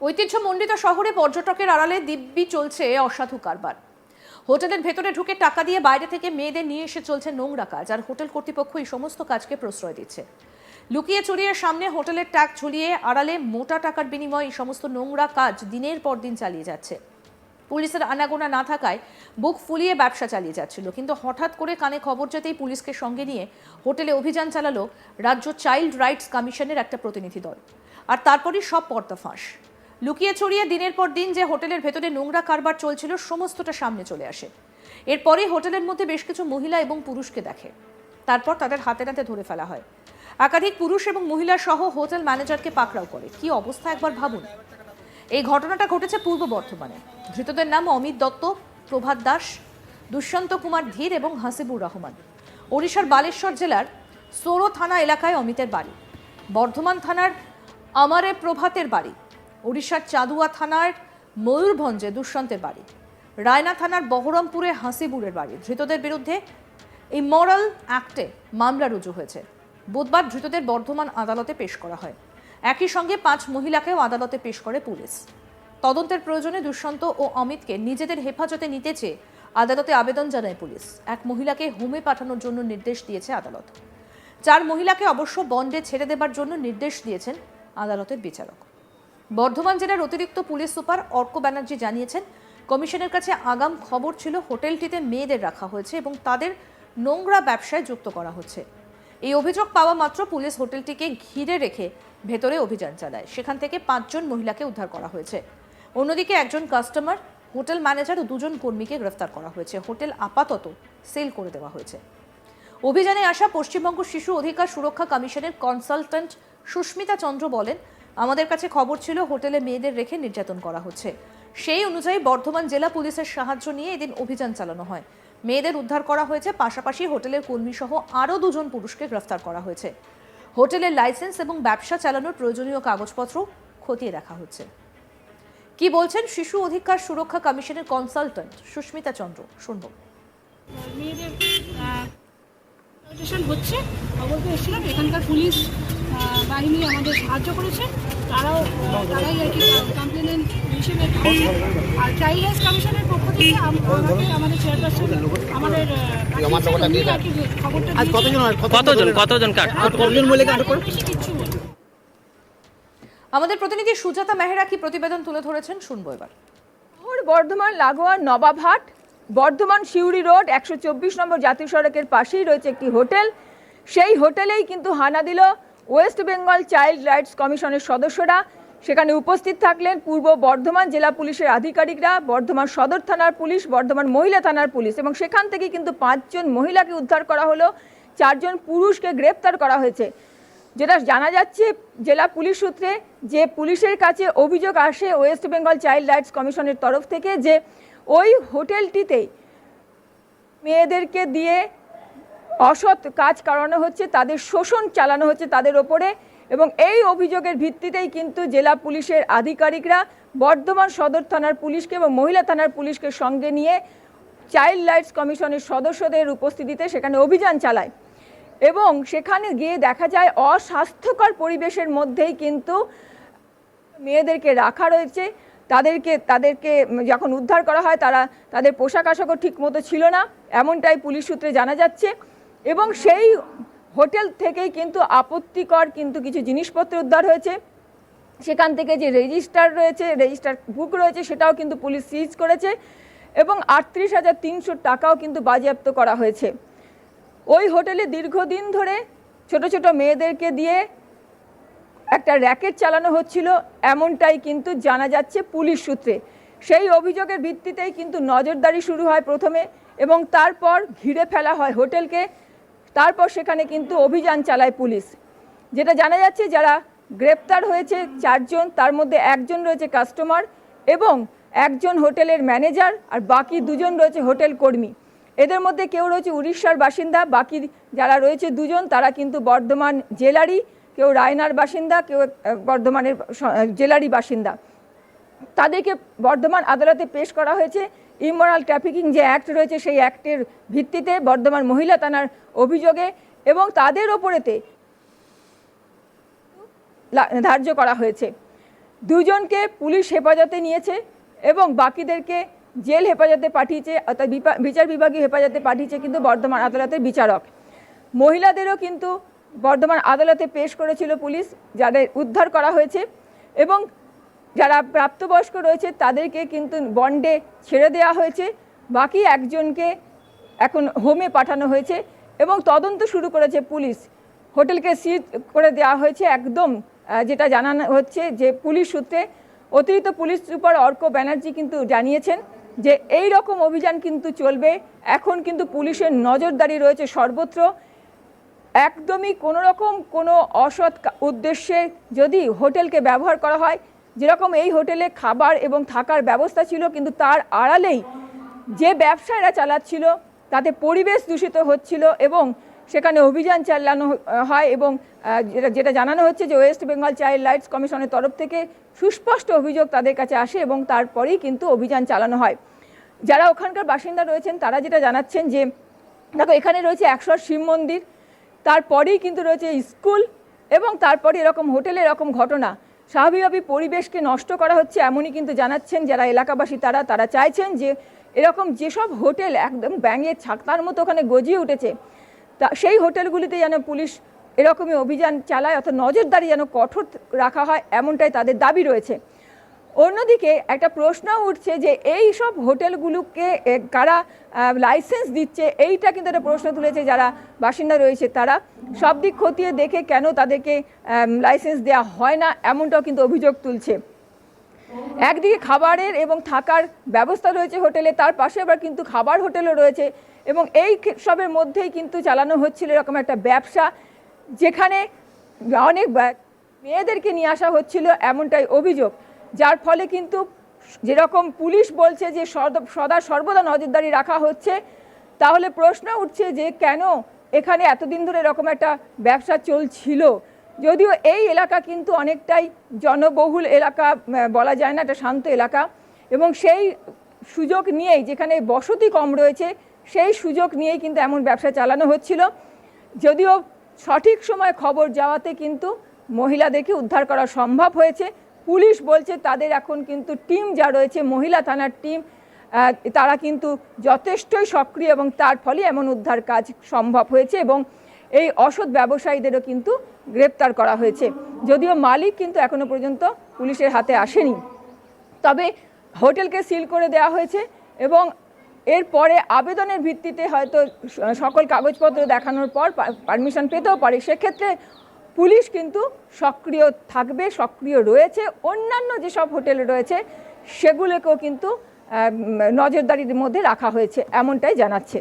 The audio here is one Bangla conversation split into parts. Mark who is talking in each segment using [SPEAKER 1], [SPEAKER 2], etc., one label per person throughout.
[SPEAKER 1] ঐতিহ্যমণ্ডিত শহরে পর্যটকের আড়ালে দিব্যি চলছে অসাধু কারবার। হোটেলের ভেতরে ঢুকে টাকা দিয়ে বাইরে থেকে মেয়েদের নিয়ে এসে চলছে নোংরা কাজ, আর হোটেল কর্তৃপক্ষ এই সমস্ত কাজকে প্রশ্রয় দিচ্ছে। লুকিয়ে চুরিয়ে সামনে হোটেলের ট্যাগ ঝুলিয়ে আড়ালে মোটা টাকার বিনিময়ে এই সমস্ত নোংরা কাজ দিনের পর দিন চালিয়ে যাচ্ছে। পুলিশের আনাগোনা না থাকায় বুক ফুলিয়ে ব্যবসা চালিয়ে যাচ্ছিল, কিন্তু হঠাৎ করে কানে খবর যেতেই পুলিশকে সঙ্গে নিয়ে হোটেলে অভিযান চালালো রাজ্য চাইল্ড রাইটস কমিশনের একটা প্রতিনিধি দল। আর তারপরই সব পর্দা ফাঁস। লুকিয়ে ছড়িয়ে দিনের পর দিন যে হোটেলের ভেতরে নোংরা কারবার চলছিল, সমস্তটা সামনে চলে আসে। এরপরে হোটেলের মধ্যে বেশ কিছু মহিলা এবং পুরুষকে দেখে। তারপর তাদের হাতে নাতে ধরে ফেলা হয়। একাধিক পুরুষ এবং মহিলা সহ হোটেল ম্যানেজারকে পাকড়াও করে। কি অবস্থা একবার ভাবুন। এই ঘটনাটা ঘটেছে পূর্ব বর্ধমানে। ধৃতদের নাম অমিত দত্ত, প্রভাত দাস, দুষ্যন্ত কুমার ধীর এবং হাসিবুর রহমান। ওড়িশার বালেশ্বর জেলার সোরো থানা এলাকায় অমিতের বাড়ি। বর্ধমান থানার আমারে প্রভাতের বাড়ি। ওড়িশার চাঁদুয়া থানার ময়ূরভঞ্জে দুষ্যন্তের বাড়ি। রায়না থানার বহরমপুরে হাসিবুরের বাড়ি। ধৃতদের বিরুদ্ধে ইমরাল অ্যাক্টে মামলা রুজু হয়েছে। বুধবার ধৃতদের বর্ধমান আদালতে পেশ করা হয়। একই সঙ্গে পাঁচ মহিলাকেও আদালতে পেশ করে পুলিশ। তদন্তের প্রয়োজনে দুষ্যন্ত ও অমিতকে নিজেদের হেফাজতে নিতে চেয়ে আদালতে আবেদন জানায় পুলিশ। এক মহিলাকে হোমে পাঠানোর জন্য নির্দেশ দিয়েছে আদালত। চার মহিলাকে অবশ্য বন্ডে ছেড়ে দেবার জন্য নির্দেশ দিয়েছেন আদালতের বিচারক। বর্ধমান জেলার অতিরিক্ত পুলিশ সুপার অর্ক ব্যানার্জি জানিয়েছেন, কমিশনের কাছে আগাম খবর ছিল হোটেলটিতে মেয়েদের রাখা হয়েছে এবং তাদের নোংরা ব্যবসায় যুক্ত করা হচ্ছে। এই অভিযোগ পাওয়া মাত্র পুলিশ হোটেলটিকে ঘিরে রেখে ভেতরে অভিযান চালায়। সেখান থেকে পাঁচজন মহিলাকে উদ্ধার করা হয়েছে। অন্যদিকে একজন কাস্টমার, হোটেল ম্যানেজার ও দুজন কর্মীকে গ্রেফতার করা হয়েছে। হোটেল আপাতত সেল করে দেওয়া হয়েছে। অভিযানে আসা পশ্চিমবঙ্গ শিশু অধিকার সুরক্ষা কমিশনের কনসালট্যান্ট সুস্মিতা চন্দ্র বলেন আমাদের কাছে খবর ছিল হোটেলে মেয়েদের রেখে নির্যাতন করা হচ্ছে। সেই অনুযায়ী বর্ধমান জেলা পুলিশের সাহায্য নিয়ে এদিন অভিযান চালানো হয়। মেয়েদের উদ্ধার করা হয়েছে, পাশাপাশি হোটেলের কর্মী সহ আরও দুজন পুরুষকে গ্রেফতার করা হয়েছে। হোটেলের লাইসেন্স এবং ব্যবসা চালানোর প্রয়োজনীয় কাগজপত্র খতিয়ে দেখা হচ্ছে। কি বলছেন শিশু অধিকার সুরক্ষা কমিশনের কনসালট্যান্ট সুস্মিতা চন্দ্র, শুনব।
[SPEAKER 2] মেয়েদের অপারেশন হচ্ছে খবর পেয়েছিলাম এখানকার পুলিশ বাহিনী আমাদের সাহায্য করেছে। তারাও তারাই আর কি কমপ্লেনেন্ট হিসেবে আর চাইল্ড রাইটস কমিশনের পক্ষ থেকে আমাকে আমাদের চেয়ারপারসন আমাদের খবরটা
[SPEAKER 3] কতজন
[SPEAKER 4] কতজন কতজন।
[SPEAKER 1] আমাদের প্রতিনিধি সুজাতা মেহরা কি প্রতিবেদন তুলে ধরেছেন? শুনব এবার।
[SPEAKER 5] বর্ধমান লাগোয়া নবাবহাট বর্ধমান সিউড়ি রোড, একশো চব্বিশ নম্বর জাতীয় সড়কের পাশেই রয়েছে একটি হোটেল। সেই হোটেলেই কিন্তু হানা দিল ওয়েস্ট বেঙ্গল চাইল্ড রাইটস কমিশনের সদস্যরা। সেখানে উপস্থিত থাকলেন পূর্ব বর্ধমান জেলা পুলিশের আধিকারিকরা, বর্ধমান সদর থানার পুলিশ, বর্ধমান মহিলা থানার পুলিশ এবং সেখান থেকে কিন্তু পাঁচজন মহিলাকে উদ্ধার করা হলো, চারজন পুরুষকে গ্রেপ্তার করা হয়েছে। যেটা জানা যাচ্ছে জেলা পুলিশ সূত্রে যে পুলিশের কাছে অভিযোগ আসে ওয়েস্ট বেঙ্গল চাইল্ড রাইটস কমিশনের তরফ থেকে যে ওই হোটেলটিতে মেয়েদেরকে দিয়ে অসৎ কাজ করানো হচ্ছে, তাদের শোষণ চালানো হচ্ছে তাদের ওপরে এবং এই অভিযোগের ভিত্তিতেই কিন্তু জেলা পুলিশের আধিকারিকরা বর্ধমান সদর থানার পুলিশকে এবং মহিলা থানার পুলিশকে সঙ্গে নিয়ে চাইল্ড রাইটস কমিশনের সদস্যদের উপস্থিতিতে সেখানে অভিযান চালায়। এবং সেখানে গিয়ে দেখা যায় অস্বাস্থ্যকর পরিবেশের মধ্যেই কিন্তু মেয়েদেরকে রাখা রয়েছে। তাদেরকে তাদেরকে যখন উদ্ধার করা হয়, তারা, তাদের পোশাক আশাকও ঠিক মতো ছিল না, এমনটাই পুলিশ সূত্রে জানা যাচ্ছে। এবং সেই হোটেল থেকেই কিন্তু আপত্তিকর কিন্তু কিছু জিনিসপত্র উদ্ধার হয়েছে। সেখান থেকে যে রেজিস্টার রয়েছে, রেজিস্টার বুক রয়েছে, সেটাও কিন্তু পুলিশ সিজ করেছে এবং আটত্রিশ হাজার তিনশো টাকাও কিন্তু বাজেয়াপ্ত করা হয়েছে। ওই হোটেলে দীর্ঘদিন ধরে ছোট ছোট মেয়েদেরকে দিয়ে একটা র্যাকেট চালানো হচ্ছিল, এমনটাই কিন্তু জানা যাচ্ছে পুলিশ সূত্রে। সেই অভিযোগের ভিত্তিতেই কিন্তু নজরদারি শুরু হয় প্রথমে এবং তারপর ঘিরে ফেলা হয় হোটেলকে। তারপর সেখানে কিন্তু অভিযান চালায় পুলিশ। যেটা জানা যাচ্ছে, যারা গ্রেপ্তার হয়েছে চারজন, তার মধ্যে একজন রয়েছে কাস্টমার এবং একজন হোটেলের ম্যানেজার আর বাকি দুজন রয়েছে হোটেল কর্মী। এদের মধ্যে কেউ রয়েছে উড়িষ্যার বাসিন্দা, বাকি যারা রয়েছে দুজন, তারা কিন্তু বর্ধমান জেলারই। কেউ রায়নার বাসিন্দা, কেউ বর্ধমানের জেলারই বাসিন্দা। তাদেরকে বর্ধমান আদালতে পেশ করা হয়েছে। ইমোরাল ট্রাফিকিং যে অ্যাক্ট রয়েছে, সেই অ্যাক্টের ভিত্তিতে বর্ধমান মহিলা থানার অভিযোগে এবং তাদের ওপরেতে ধার্য করা হয়েছে। দুজনকে পুলিশ হেফাজতে নিয়েছে এবং বাকিদেরকে জেল হেফাজতে পাঠিয়েছে, অর্থাৎ বিচার বিভাগীয় হেফাজতে পাঠিয়েছে কিন্তু বর্ধমান আদালতের বিচারক। মহিলাদেরও কিন্তু বর্ধমান আদালতে পেশ করেছিল পুলিশ, যাদের উদ্ধার করা হয়েছে এবং যারা প্রাপ্তবয়স্ক রয়েছে তাদেরকে কিন্তু বন্ডে ছেড়ে দেওয়া হয়েছে। বাকি একজনকে এখন হোমে পাঠানো হয়েছে এবং তদন্ত শুরু করেছে পুলিশ। হোটেলকে সিজ করে দেওয়া হয়েছে একদম যেটা জানানো হচ্ছে যে পুলিশ সূত্রে অতিরিক্ত পুলিশ সুপার অর্ক ব্যানার্জি কিন্তু জানিয়েছেন যে এই রকম অভিযান কিন্তু চলবে। এখন কিন্তু পুলিশের নজরদারি রয়েছে সর্বত্র একদমই কোনো রকম কোনো অসৎ উদ্দেশ্যে যদি হোটেলকে ব্যবহার করা হয়, যেরকম এই হোটেলে খাবার এবং থাকার ব্যবস্থা ছিল, কিন্তু তার আড়ালেই যে ব্যবসায়ীরা চালাচ্ছিল, তাতে পরিবেশ দূষিত হচ্ছিল এবং সেখানে অভিযান চালানো হয় এবং যেটা যেটা জানানো হচ্ছে যে ওয়েস্ট বেঙ্গল চাইল্ড রাইটস কমিশনের তরফ থেকে সুস্পষ্ট অভিযোগ তাদের কাছে আসে এবং তারপরেই কিন্তু অভিযান চালানো হয়। যারা ওখানকার বাসিন্দা রয়েছেন, তারা যেটা জানাচ্ছেন যে, দেখো, এখানে রয়েছে একশো শিব মন্দির তারপরেই কিন্তু রয়েছে স্কুল এবং তারপরে এরকম হোটেলে এরকম ঘটনা। স্বাভাবিকভাবে পরিবেশকে নষ্ট করা হচ্ছে এমনই কিন্তু জানাচ্ছেন যারা এলাকাবাসী তারা। তারা চাইছেন যে এরকম যেসব হোটেল একদম ব্যাঙের ছাকতার মতো ওখানে গজিয়ে উঠেছে, তা সেই হোটেলগুলিতে যেন পুলিশ এরকমই অভিযান চালায় অর্থাৎ নজরদারি যেন কঠোর রাখা হয় এমনটাই তাদের দাবি রয়েছে। অন্যদিকে একটা প্রশ্ন উঠছে যে এই সব হোটেলগুলোকে কারা লাইসেন্স দিচ্ছে, এইটা কিন্তু একটা প্রশ্ন তুলেছে যারা বাসিন্দা রয়েছে তারা। সব দিক খতিয়ে দেখে কেন তাদেরকে লাইসেন্স দেওয়া হয় না, এমনটাও কিন্তু অভিযোগ তুলছে। একদিকে খাবারের এবং থাকার ব্যবস্থা রয়েছে হোটেলে, তার পাশে আবার কিন্তু খাবার হোটেলও রয়েছে এবং এই সবের মধ্যেই কিন্তু চালানো হচ্ছিল এরকম একটা ব্যবসা যেখানে অনেক মেয়েদেরকে নিয়ে আসা হচ্ছিল এমনটাই অভিযোগ। যার ফলে কিন্তু যেরকম পুলিশ বলছে যে সদ- সর্বদা নজরদারি রাখা হচ্ছে, তাহলে প্রশ্ন উঠছে যে কেন এখানে এতদিন ধরে এরকম একটা ব্যবসা চলছিল? যদিও এই এলাকা কিন্তু অনেকটাই জনবহুল এলাকা বলা যায় না, একটা শান্ত এলাকা। এবং সেই সুযোগ নিয়েই, যেখানে বসতি কম রয়েছে, সেই সুযোগ নিয়েই কিন্তু এমন ব্যবসা চালানো হচ্ছিল। যদিও সঠিক সময় খবর যাওয়াতে কিন্তু মহিলাদেরকে উদ্ধার করা সম্ভব হয়েছে। পুলিশ বলছে তাদের এখন কিন্তু টিম যা রয়েছে, মহিলা থানার টিম তারা কিন্তু যথেষ্টই সক্রিয় এবং তার ফলে এমন উদ্ধার কাজ সম্ভব হয়েছে এবং এই অসৎ ব্যবসায়ীদেরও কিন্তু গ্রেপ্তার করা হয়েছে। যদিও মালিক কিন্তু এখনও পর্যন্ত পুলিশের হাতে আসেনি। তবে হোটেলকে সিল করে দেওয়া হয়েছে এবং এরপরে আবেদনের ভিত্তিতে হয়তো সকল কাগজপত্র দেখানোর পর পারমিশন পেতেও পারে। সেক্ষেত্রে পুলিশ কিন্তু সক্রিয় থাকবে, সক্রিয় রয়েছে। অন্যান্য যেসব হোটেল রয়েছে, সেগুলোকেও কিন্তু নজরদারির মধ্যে রাখা হয়েছে, এমনটাই জানাচ্ছে।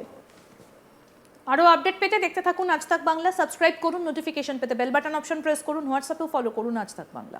[SPEAKER 1] আরও আপডেট পেতে দেখতে থাকুন আজ বাংলা। সাবস্ক্রাইব করুন, নোটিফিকেশন পেতে বেল বাটন অপশন প্রেস করুন, হোয়াটসঅ্যাপেও ফলো করুন আজ তাক বাংলা।